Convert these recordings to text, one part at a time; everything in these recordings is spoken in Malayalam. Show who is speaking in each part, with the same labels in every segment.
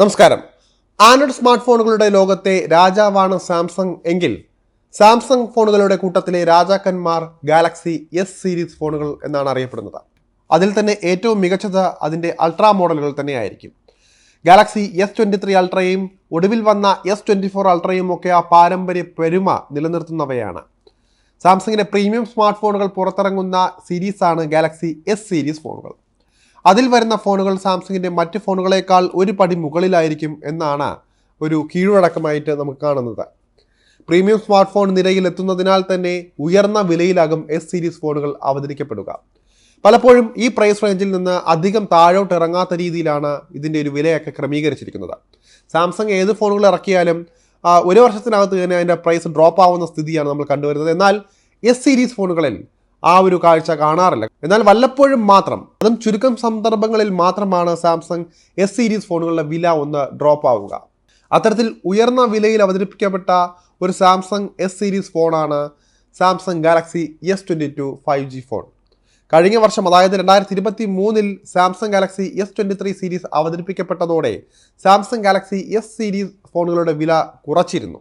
Speaker 1: നമസ്കാരം. ആൻഡ്രോയിഡ് സ്മാർട്ട് ഫോണുകളുടെ ലോകത്തെ രാജാവാണ് സാംസങ് എങ്കിൽ സാംസങ് ഫോണുകളുടെ കൂട്ടത്തിലെ രാജാക്കന്മാർ ഗാലക്സി എസ് സീരീസ് ഫോണുകൾ എന്നാണ് അറിയപ്പെടുന്നത്. അതിൽ തന്നെ ഏറ്റവും മികച്ചത് അതിന്റെ അൾട്രാ മോഡലുകൾ തന്നെയായിരിക്കും. ഗാലക്സി എസ് ട്വന്റി ത്രീ അൾട്രയും ഒടുവിൽ വന്ന എസ് ട്വന്റി ഫോർ അൾട്രയും ഒക്കെ ആ പാരമ്പര്യ പെരുമ നിലനിർത്തുന്നവയാണ്. സാംസങ്ങിന്റെ പ്രീമിയം സ്മാർട്ട് ഫോണുകൾ പുറത്തിറങ്ങുന്ന സീരീസാണ് ഗാലക്സി എസ് സീരീസ് ഫോണുകൾ. അതിൽ വരുന്ന ഫോണുകൾ സാംസങ്ങിന്റെ മറ്റ് ഫോണുകളേക്കാൾ ഒരു പടി മുകളിലായിരിക്കും എന്നാണ് ഒരു കീഴടക്കമായിട്ട് നമുക്ക് കാണുന്നത്. പ്രീമിയം സ്മാർട്ട് ഫോൺ നിരയിൽ എത്തുന്നതിനാൽ തന്നെ ഉയർന്ന വിലയിലാകും എസ് സീരീസ് ഫോണുകൾ അവതരിക്കപ്പെടുക. പലപ്പോഴും ഈ പ്രൈസ് റേഞ്ചിൽ നിന്ന് അധികം താഴോട്ട് ഇറങ്ങാത്ത രീതിയിലാണ് ഇതിന്റെ ഒരു വിലയൊക്കെ ക്രമീകരിച്ചിരിക്കുന്നത്. സാംസങ് ഏത് ഫോണുകൾ ഇറക്കിയാലും ഒരു വർഷത്തിനകത്ത് തന്നെ അതിന്റെ പ്രൈസ് ഡ്രോപ്പ് ആവുന്ന സ്ഥിതിയാണ് നമ്മൾ കണ്ടുവരുന്നത്. എന്നാൽ എസ് സീരീസ് ഫോണുകളിൽ ആ ഒരു കാഴ്ച കാണാറില്ല. എന്നാൽ വല്ലപ്പോഴും മാത്രം അതും ചുരുക്കം സന്ദർഭങ്ങളിൽ മാത്രമാണ് സാംസങ് എസ് സീരീസ് ഫോണുകളുടെ വില ഒന്ന് ഡ്രോപ്പ് ആവുക. അത്തരത്തിൽ ഉയർന്ന വിലയിൽ അവതരിപ്പിക്കപ്പെട്ട ഒരു സാംസങ് എസ് സീരീസ് ഫോണാണ് Samsung Galaxy S twenty two five G phone. കഴിഞ്ഞ വർഷം അതായത് രണ്ടായിരത്തി ഇരുപത്തി മൂന്നിൽ Samsung Galaxy S twenty three series അവതരിപ്പിക്കപ്പെട്ടതോടെ Samsung Galaxy S series ഫോണുകളുടെ വില കുറച്ചിരുന്നു.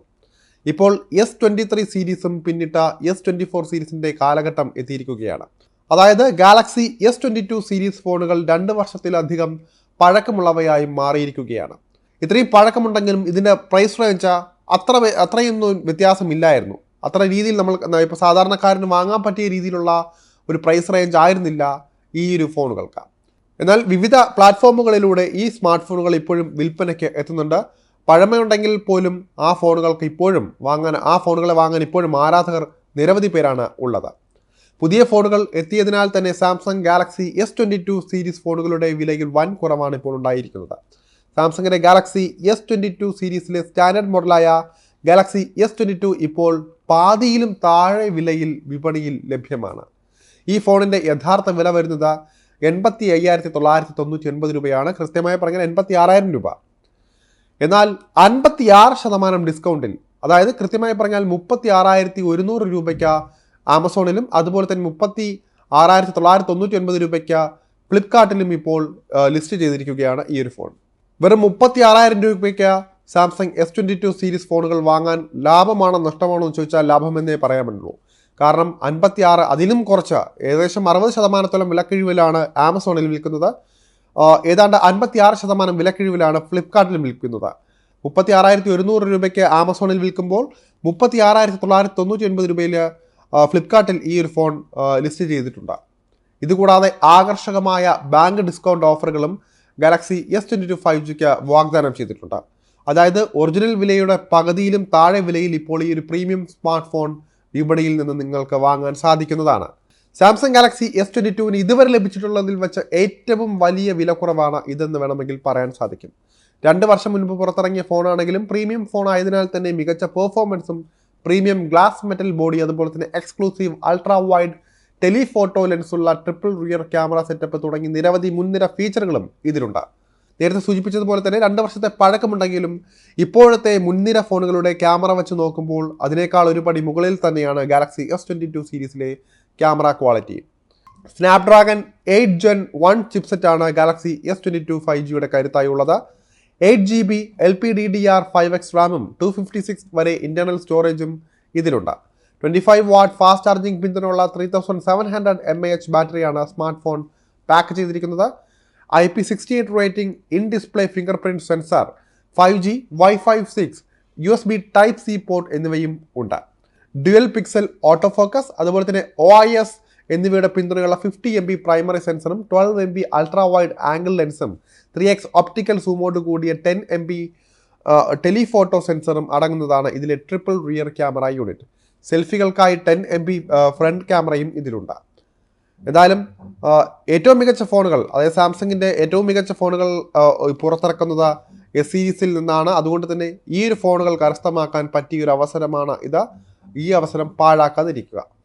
Speaker 1: ഇപ്പോൾ എസ് ട്വന്റി ത്രീ സീരീസും പിന്നിട്ട എസ് ട്വന്റി ഫോർ സീരീസിന്റെ കാലഘട്ടം എത്തിയിരിക്കുകയാണ്. അതായത് Galaxy S twenty two series ഫോണുകൾ രണ്ട് വർഷത്തിലധികം പഴക്കമുള്ളവയായി മാറിയിരിക്കുകയാണ്. ഇത്രയും പഴക്കമുണ്ടെങ്കിലും ഇതിന്റെ പ്രൈസ് റേഞ്ച് അത്ര അത്രയൊന്നും വ്യത്യാസമില്ലായിരുന്നു. അത്ര രീതിയിൽ നമ്മൾ ഇപ്പോൾ സാധാരണക്കാരന് വാങ്ങാൻ പറ്റിയ രീതിയിലുള്ള ഒരു പ്രൈസ് റേഞ്ച് ആയിരുന്നില്ല ഈ ഒരു ഫോണുകൾക്ക്. എന്നാൽ വിവിധ പ്ലാറ്റ്ഫോമുകളിലൂടെ ഈ സ്മാർട്ട് ഫോണുകൾ ഇപ്പോഴും വിൽപ്പനയ്ക്ക് എത്തുന്നുണ്ട്. പഴമയുണ്ടെങ്കിൽ പോലും ആ ഫോണുകൾക്ക് ഇപ്പോഴും വാങ്ങാൻ ആ ഫോണുകളെ വാങ്ങാൻ ഇപ്പോഴും ആരാധകർ നിരവധി പേരാണ് ഉള്ളത്. പുതിയ ഫോണുകൾ എത്തിയതിനാൽ തന്നെ Samsung Galaxy S twenty two series ഫോണുകളുടെ വിലയിൽ വൻ കുറവാണ് ഇപ്പോൾ ഉണ്ടായിരിക്കുന്നത്. സാംസങ്ങിന്റെ ഗാലക്സി എസ് ട്വന്റി ടു സീരീസിലെ സ്റ്റാൻഡേർഡ് മോഡലായ ഗാലക്സി എസ് ട്വന്റി ടു ഇപ്പോൾ പാതിയിലും താഴെ വിലയിൽ വിപണിയിൽ ലഭ്യമാണ്. ഈ ഫോണിന്റെ യഥാർത്ഥ വില വരുന്നത് എൺപത്തി അയ്യായിരത്തി തൊള്ളായിരത്തി തൊണ്ണൂറ്റി ഒൻപത് രൂപയാണ്. കൃത്യമായി പറഞ്ഞാൽ എൺപത്തി ആറായിരം രൂപ. എന്നാൽ അൻപത്തി ആറ് ശതമാനം ഡിസ്കൗണ്ടിൽ അതായത് കൃത്യമായി പറഞ്ഞാൽ മുപ്പത്തി ആറായിരത്തി ഒരുന്നൂറ് രൂപയ്ക്ക് ആമസോണിലും അതുപോലെ തന്നെ മുപ്പത്തി ആറായിരത്തി തൊള്ളായിരത്തി തൊണ്ണൂറ്റി ഒൻപത് രൂപയ്ക്ക് ഫ്ലിപ്കാർട്ടിലും ഇപ്പോൾ ലിസ്റ്റ് ചെയ്തിരിക്കുകയാണ് ഈ ഒരു ഫോൺ. വെറും മുപ്പത്തി ആറായിരം രൂപയ്ക്ക് Samsung S twenty two series ഫോണുകൾ വാങ്ങാൻ ലാഭമാണോ നഷ്ടമാണോ എന്ന് ചോദിച്ചാൽ ലാഭമെന്നേ പറയാൻ പറ്റുള്ളൂ കാരണം അൻപത്തി ആറ് അതിലും കുറച്ച് ഏകദേശം അറുപത് ശതമാനത്തോളം വിലക്കിഴിവിലാണ് ആമസോണിൽ വിൽക്കുന്നത്. ഏതാണ്ട് അൻപത്തി ആറ് ശതമാനം വിലക്കിഴിവിലാണ് ഫ്ലിപ്കാർട്ടിലും വിൽക്കുന്നത്. മുപ്പത്തി ആറായിരത്തി ഒരുന്നൂറ് രൂപയ്ക്ക് ആമസോണിൽ വിൽക്കുമ്പോൾ മുപ്പത്തി ആറായിരത്തി തൊള്ളായിരത്തി തൊണ്ണൂറ്റി ഒൻപത് രൂപയിൽ ഫ്ലിപ്കാർട്ടിൽ ഈ ഒരു ഫോൺ ലിസ്റ്റ് ചെയ്തിട്ടുണ്ട്. ഇതുകൂടാതെ ആകർഷകമായ ബാങ്ക് ഡിസ്കൗണ്ട് ഓഫറുകളും Galaxy S twenty two five ജിക്ക് വാഗ്ദാനം ചെയ്തിട്ടുണ്ട്. അതായത് ഒറിജിനൽ വിലയുടെ പകുതിയിലും താഴെ വിലയിൽ ഇപ്പോൾ ഈ ഒരു പ്രീമിയം സ്മാർട്ട് ഫോൺ വിപണിയിൽ നിന്ന് നിങ്ങൾക്ക് വാങ്ങാൻ സാധിക്കുന്നതാണ്. സാംസങ് ഗാലക്സി എസ് ട്വന്റി ടുവിന് ഇതുവരെ ലഭിച്ചിട്ടുള്ളതിൽ വെച്ച് ഏറ്റവും വലിയ വിലക്കുറവാണ് ഇതെന്ന് വേണമെങ്കിൽ പറയാൻ സാധിക്കും. രണ്ട് വർഷം മുൻപ് പുറത്തിറങ്ങിയ ഫോണാണെങ്കിലും പ്രീമിയം ഫോൺ ആയതിനാൽ തന്നെ മികച്ച പെർഫോമൻസും പ്രീമിയം ഗ്ലാസ് മെറ്റൽ ബോഡി അതുപോലെ തന്നെ എക്സ്ക്ലൂസീവ് അൾട്രാ വൈഡ് ടെലിഫോട്ടോ ലെൻസുള്ള ട്രിപ്പിൾ റിയർ ക്യാമറ സെറ്റപ്പ് തുടങ്ങി നിരവധി മുൻനിര ഫീച്ചറുകളും ഇതിലുണ്ട്. നേരത്തെ സൂചിപ്പിച്ചതുപോലെ തന്നെ രണ്ട് വർഷത്തെ പഴക്കമുണ്ടെങ്കിലും ഇപ്പോഴത്തെ മുൻനിര ഫോണുകളുടെ ക്യാമറ വെച്ച് നോക്കുമ്പോൾ അതിനേക്കാൾ ഒരു പടി മുകളിൽ തന്നെയാണ് ഗാലക്സി എസ് ട്വന്റി ടു സീരീസിലെ camera quality. Snapdragon eight gen one ചിപ്സെറ്റാണ് Galaxy S twenty two five ജിയുടെ കരുത്തായി ഉള്ളത് eight G B L P D D R five X റാമും ടു ഫിഫ്റ്റി സിക്സ് വരെ ഇന്റർണൽ സ്റ്റോറേജും ഇതിലുണ്ട്. Twenty five watt fast charging പിന്തുണയുള്ള three thousand seven hundred M A H ബാറ്ററിയാണ് സ്മാർട്ട് ഫോൺ പാക്ക് ചെയ്തിരിക്കുന്നത്. I P sixty eight rating in display fingerprint sensor five G wifi six U S B type C port എന്നിവയും ഉണ്ട്. ഡ്യുവൽ പിക്സൽ ഓട്ടോ ഫോക്കസ് അതുപോലെ തന്നെ ഒ ഐ എസ് എന്നിവയുടെ പിന്തുണയുള്ള fifty M B primary സെൻസറും twelve M B ultra wide angle ലെൻസും three X optical സൂമോട് കൂടിയ ടെൻ എം ബി ടെലിഫോട്ടോ സെൻസറും അടങ്ങുന്നതാണ് ഇതിലെ ട്രിപ്പിൾ റിയർ ക്യാമറ യൂണിറ്റ് സെൽഫികൾക്കായി ടെൻ എം ബി ഫ്രണ്ട് ക്യാമറയും ഇതിലുണ്ട്. എന്തായാലും ഏറ്റവും മികച്ച ഫോണുകൾ അതായത് സാംസങ്ങിന്റെ ഏറ്റവും മികച്ച ഫോണുകൾ പുറത്തിറക്കുന്നത് എസ് സീരീസിൽ നിന്നാണ്. അതുകൊണ്ട് തന്നെ ഈ ഒരു ഫോണുകൾ കരസ്ഥമാക്കാൻ പറ്റിയൊരു അവസരമാണ് ഇത്. ഈ അവസരം പാഴാക്കാതിരിക്കുക.